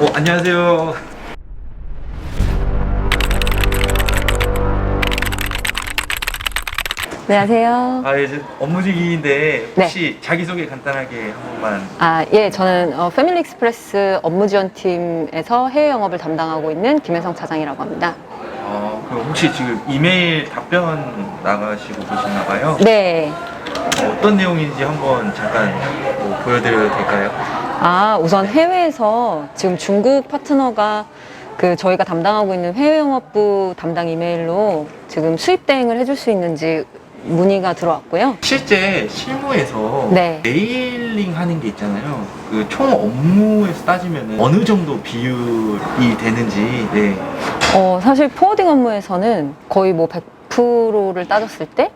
어, 안녕하세요. 안녕하세요. 아, 이제 업무직인데 혹시 자기소개 간단하게 한 번만. 아, 예, 저는 어, 패밀리 익스프레스 업무 지원팀에서 해외 영업을 담당하고 있는 김혜성 차장이라고 합니다. 어, 그럼 혹시 지금 이메일 답변 나가시고 계시나 봐요? 네. 어, 어떤 내용인지 한번 잠깐 뭐 보여드려도 될까요? 아, 우선 해외에서 지금 중국 파트너가 그 저희가 담당하고 있는 해외 영업부 담당 이메일로 지금 수입 대행을 해줄 수 있는지 문의가 들어왔고요. 실제 실무에서 네. 메일링 하는 게 있잖아요. 그 총 업무에서 따지면 어느 정도 비율이 되는지, 네. 어, 사실 포워딩 업무에서는 거의 뭐 100%를 따졌을 때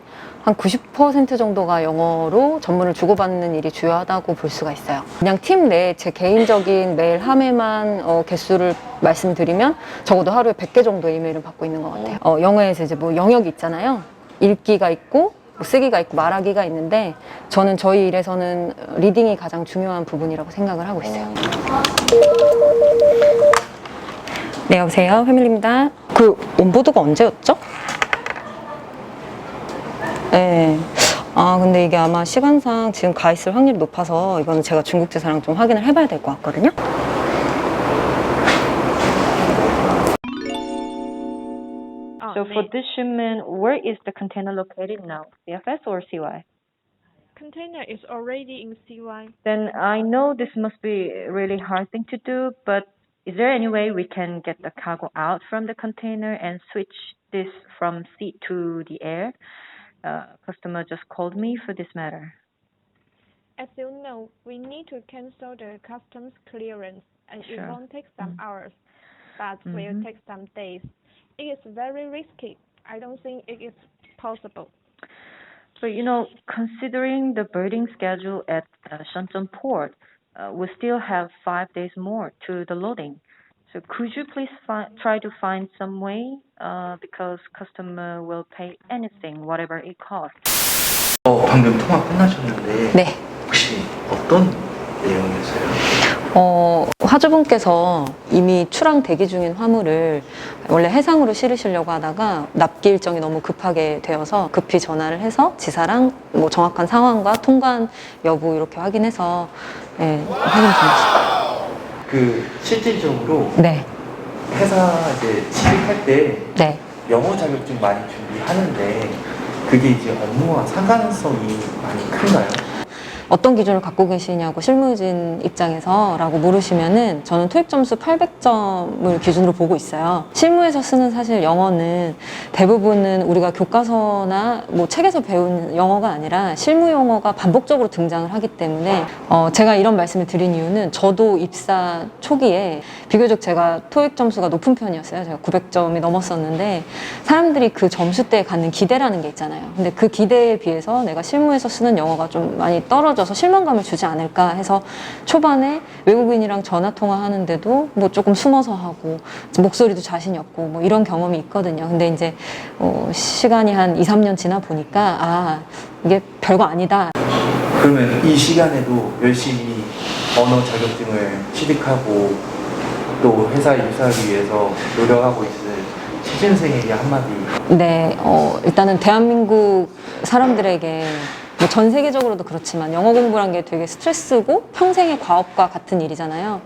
한 90% 정도가 영어로 전문을 주고받는 일이 주요하다고 볼 수가 있어요. 그냥 팀 내에 제 개인적인 메일 함에만 어, 개수를 말씀드리면 적어도 하루에 100개 정도 이메일을 받고 있는 것 같아요. 어, 영어에서 이제 뭐 영역이 있잖아요. 읽기가 있고 뭐 쓰기가 있고 말하기가 있는데 저는 저희 일에서는 리딩이 가장 중요한 부분이라고 생각을 하고 있어요. 네, 여보세요. 패밀리입니다. 그 온보드가 언제였죠? 네. 아, 근데 이게 아마 시간상 지금 가 있을 확률이 높아서 이거는 제가 중국 지사랑 좀 확인을 해봐야 될 것 같거든요. So for this shipment, where is the container located now? CFS or CY? Container is already in CY. Then I know this must be a really hard thing to do, but is there any way we can get the cargo out from the container and switch this from sea to the air? Uh, customer just called me for this matter. As you know, we need to cancel the customs clearance and Sure. it won't take some hours, but will Mhm. take some days. It is very risky. I don't think it is possible. But you know, considering the birding schedule at uh, Shenzhen port, uh, we still have five days more to the loading. So could you please fi- try to find some way? Uh, because customer will pay anything, whatever it costs. 어, 방금 통화 끝나셨는데 네. 혹시 어떤 내용이었어요? 어, 화주분께서 이미 출항 대기 중인 화물을 원래 해상으로 실으시려고 하다가 납기 일정이 너무 급하게 되어서 급히 전화를 해서 지사랑 뭐 정확한 상황과 통관 여부 이렇게 확인해서 네, 확인 중이었어요. 그 실질적으로 네, 회사 이제 취직할 때 네. 영어 자격증 많이 준비하는데 그게 이제 업무와 상관성이 많이 큰가요? 어떤 기준을 갖고 계시냐고 실무진 입장에서라고 물으시면은 저는 토익 점수 800점을 기준으로 보고 있어요. 실무에서 쓰는 사실 영어는 대부분은 우리가 교과서나 뭐 책에서 배운 영어가 아니라 실무 영어가 반복적으로 등장을 하기 때문에 어 제가 이런 말씀을 드린 이유는 저도 입사 초기에 비교적 제가 토익 점수가 높은 편이었어요. 제가 900점이 넘었었는데 사람들이 그 점수대에 갖는 기대라는 게 있잖아요. 근데 그 기대에 비해서 내가 실무에서 쓰는 영어가 좀 많이 떨어져 서 실망감을 주지 않을까 해서 초반에 외국인이랑 전화 통화하는데도 뭐 조금 숨어서 하고 목소리도 자신이 없고 뭐 이런 경험이 있거든요. 근데 이제 어 시간이 한 2, 3년 지나 보니까 아 이게 별거 아니다. 그러면 이 시간에도 열심히 언어 자격증을 취득하고 또 회사에 입사하기 위해서 노력하고 있을 취준생에게 한마디 네, 어, 일단은 대한민국 사람들에게 뭐 전 세계적으로도 그렇지만 영어 공부란 게 되게 스트레스고 평생의 과업과 같은 일이잖아요.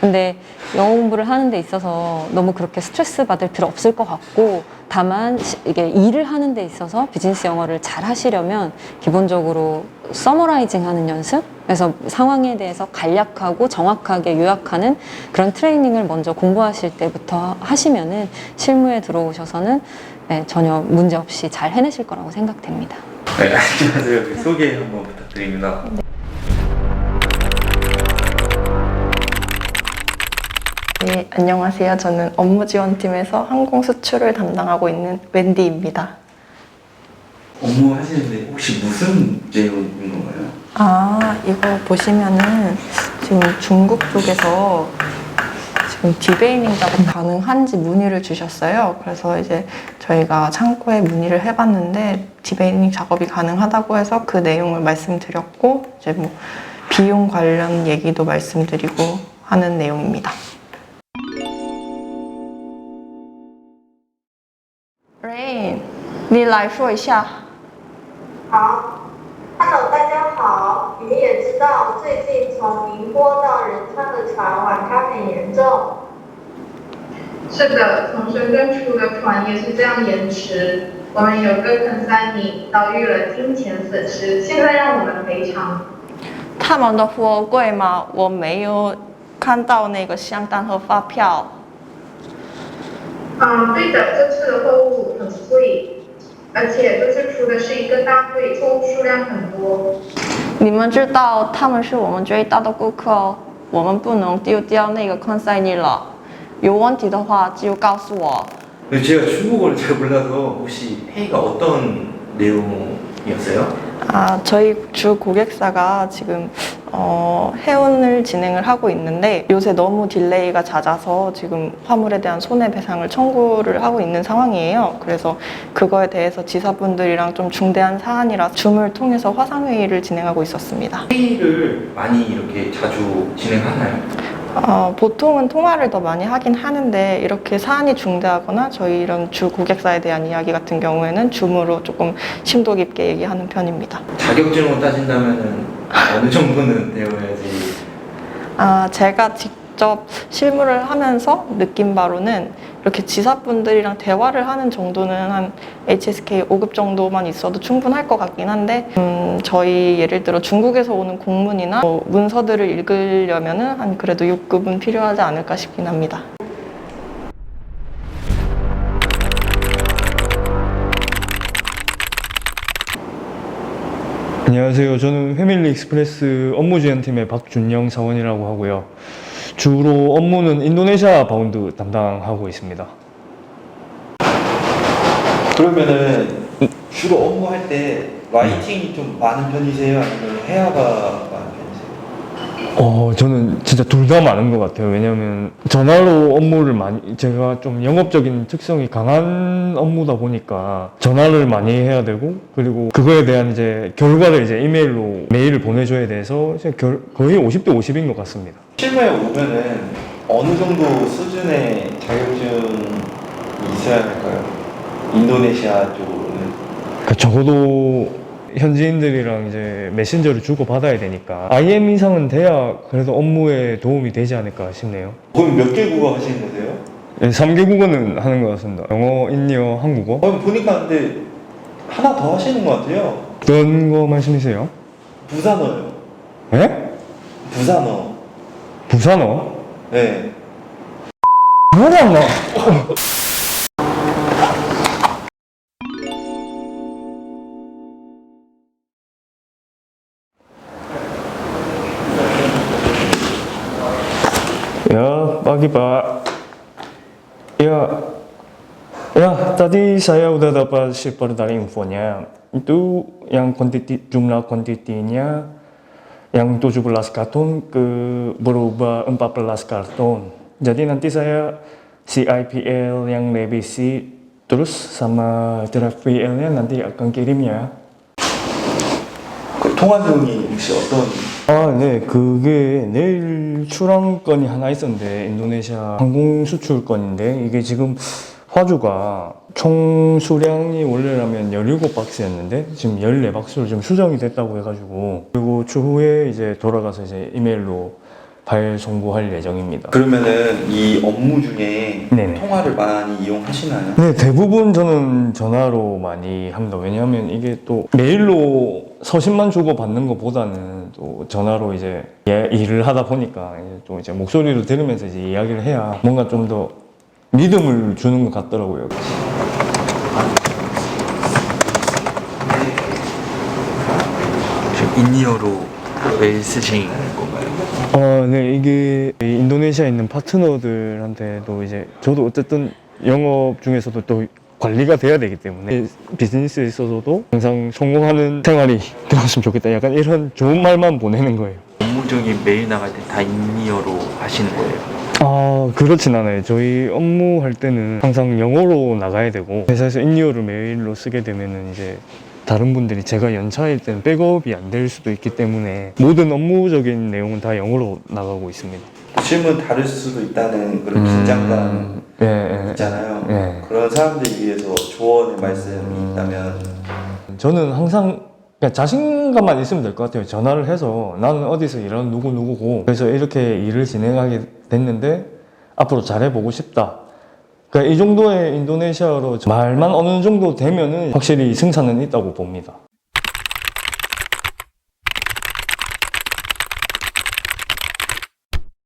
근데 영어 공부를 하는 데 있어서 너무 그렇게 스트레스 받을 필요 없을 것 같고 다만 시- 이게 일을 하는 데 있어서 비즈니스 영어를 잘 하시려면 기본적으로 서머라이징 하는 연습 그래서 상황에 대해서 간략하고 정확하게 요약하는 그런 트레이닝을 먼저 공부하실 때부터 하시면은 실무에 들어오셔서는 네, 전혀 문제 없이 잘 해내실 거라고 생각됩니다. 네, 안녕하세요. 그 소개 한번 부탁드립니다. 네, 안녕하세요. 저는 업무 지원팀에서 항공 수출을 담당하고 있는 웬디입니다. 업무 하시는데 혹시 무슨 내용인 건가요? 아, 이거 보시면은 지금 중국 쪽에서 디베이닝 작업 가능한지 문의를 주셨어요. 그래서 이제 저희가 창고에 문의를 해봤는데 디베이닝 작업이 가능하다고 해서 그 내용을 말씀드렸고 이제 뭐 비용 관련 얘기도 말씀드리고 하는 내용입니다. 네, Rain，你来说一下。好，Hello，大家好，你们也知道最近 川的船晚开很严重。是的，从深圳出的船也是这样延迟。我们有个 consignee 遭遇了金钱损失，现在让我们赔偿。他们的货贵吗？我没有看到那个账单和发票。嗯，对的，这次的货物很贵，而且这次出的是一个大会，货物数量很多。你们知道他们是我们最大的顾客哦， 我们不能丢掉那个 consignee 了。有问题的话就告诉我。 근데 제가 중국어를 잘 몰라서 혹시 회의가 어떤 내용이었어요? 아, 저희 주 고객사가 지금 어, 해운을 진행을 하고 있는데 요새 너무 딜레이가 잦아서 지금 화물에 대한 손해배상을 청구를 하고 있는 상황이에요. 그래서 그거에 대해서 지사분들이랑 좀 중대한 사안이라 줌을 통해서 화상회의를 진행하고 있었습니다. 회의를 많이 이렇게 자주 진행하나요? 어, 보통은 통화를 더 많이 하긴 하는데 이렇게 사안이 중대하거나 저희 이런 주 고객사에 대한 이야기 같은 경우에는 줌으로 조금 심도 깊게 얘기하는 편입니다. 자격증으로 따진다면은 어느 정도는 배워야지 아, 제가 직접 실무를 하면서 느낀 바로는 이렇게 지사분들이랑 대화를 하는 정도는 한 HSK 5급 정도만 있어도 충분할 것 같긴 한데, 음, 저희 예를 들어 중국에서 오는 공문이나 뭐 문서들을 읽으려면은 한 그래도 6급은 필요하지 않을까 싶긴 합니다. 안녕하세요. 저는 회밀리 익스프레스 업무 지원팀의 박준영 사원이라고 하고요. 주로 업무는 인도네시아 바운드 담당하고 있습니다. 그러면은 주로 업무할 때 라이팅이 좀 많은 편이세요? 아니면 회화가 많은 편이세요? 어, 저는 진짜 둘 다 많은 것 같아요. 왜냐면 전화로 업무를 많이, 제가 좀 영업적인 특성이 강한 업무다 보니까 전화를 많이 해야 되고, 그리고 그거에 대한 이제 결과를 이제 이메일로 메일을 보내줘야 돼서 이제 결- 거의 50대 50인 것 같습니다. 실무에 오면은 어느 정도 수준의 자격증이 있어야 할까요? 인도네시아 쪽으로는 그러니까 적어도 현지인들이랑 이제 메신저를 주고 받아야 되니까 IM 이상은 돼야 그래도 업무에 도움이 되지 않을까 싶네요. 그럼 몇 개 국어 하시는 거세요? 3개 국어는 하는 것 같습니다. 영어, 인디어, 한국어. 어, 보니까 근데 하나 더 하시는 것 같아요. 어떤 거 말씀이세요? 부산어요. 예? 부산어. 부산어? 네. 안 나? Ya, pagi Pak. Ya, ya tadi saya udah dapat shipper dari infonya. Itu yang kuantiti, jumlah kuantitinya yang 17 karton ke berubah 14 karton. Jadi nanti saya CIPL yang revisi terus sama draft PL-nya nanti akan kirim ya. 그 통화 내용이 혹시 어떤 아, 네. 그게 내일 출항건이 하나 있었는데, 인도네시아 항공 수출 건인데, 이게 지금 화주가 총 수량이 원래라면 17박스였는데, 지금 14박스로 좀 수정이 됐다고 해가지고, 그리고 추후에 이제 돌아가서 이제 이메일로 발 송부할 예정입니다. 그러면은 이 업무 중에 네네. 통화를 많이 이용하시나요? 네, 대부분 저는 전화로 많이 합니다. 왜냐하면 이게 또 메일로 서신만 주고 받는 것보다는 또 전화로 이제 예- 일을 하다 보니까 이제 또 이제 목소리를 들으면서 이제 이야기를 해야 뭔가 좀 더 믿음을 주는 것 같더라고요. 지금 인이어로 메일 쓰신 건가요? 어, 네, 이게 이 인도네시아에 있는 파트너들한테도 이제 저도 어쨌든 영업 중에서도 또 관리가 돼야 되기 때문에 비즈니스에 있어서도 항상 성공하는 생활이 되었으면 좋겠다. 약간 이런 좋은 말만 보내는 거예요. 업무적인 메일 나갈 때 다 인이어로 하시는 거예요? 아, 그렇진 않아요. 저희 업무할 때는 항상 영어로 나가야 되고, 회사에서 인리어를 메일로 쓰게 되면은 이제 다른 분들이 제가 연차일 때는 백업이 안 될 수도 있기 때문에 모든 업무적인 내용은 다 영어로 나가고 있습니다. 실무 다를 수도 있다는 그런 긴장감 예, 예. 있잖아요. 예. 그런 사람들을 위해서 조언의 말씀이 있다면 저는 항상 그냥 자신감만 있으면 될 것 같아요. 전화를 해서 나는 어디서 일하는 누구 누구고 그래서 이렇게 일을 진행하게 됐는데 앞으로 잘해보고 싶다. 그러니까 이 정도의 인도네시아로 말만 어느 정도 되면은 확실히 승산은 있다고 봅니다.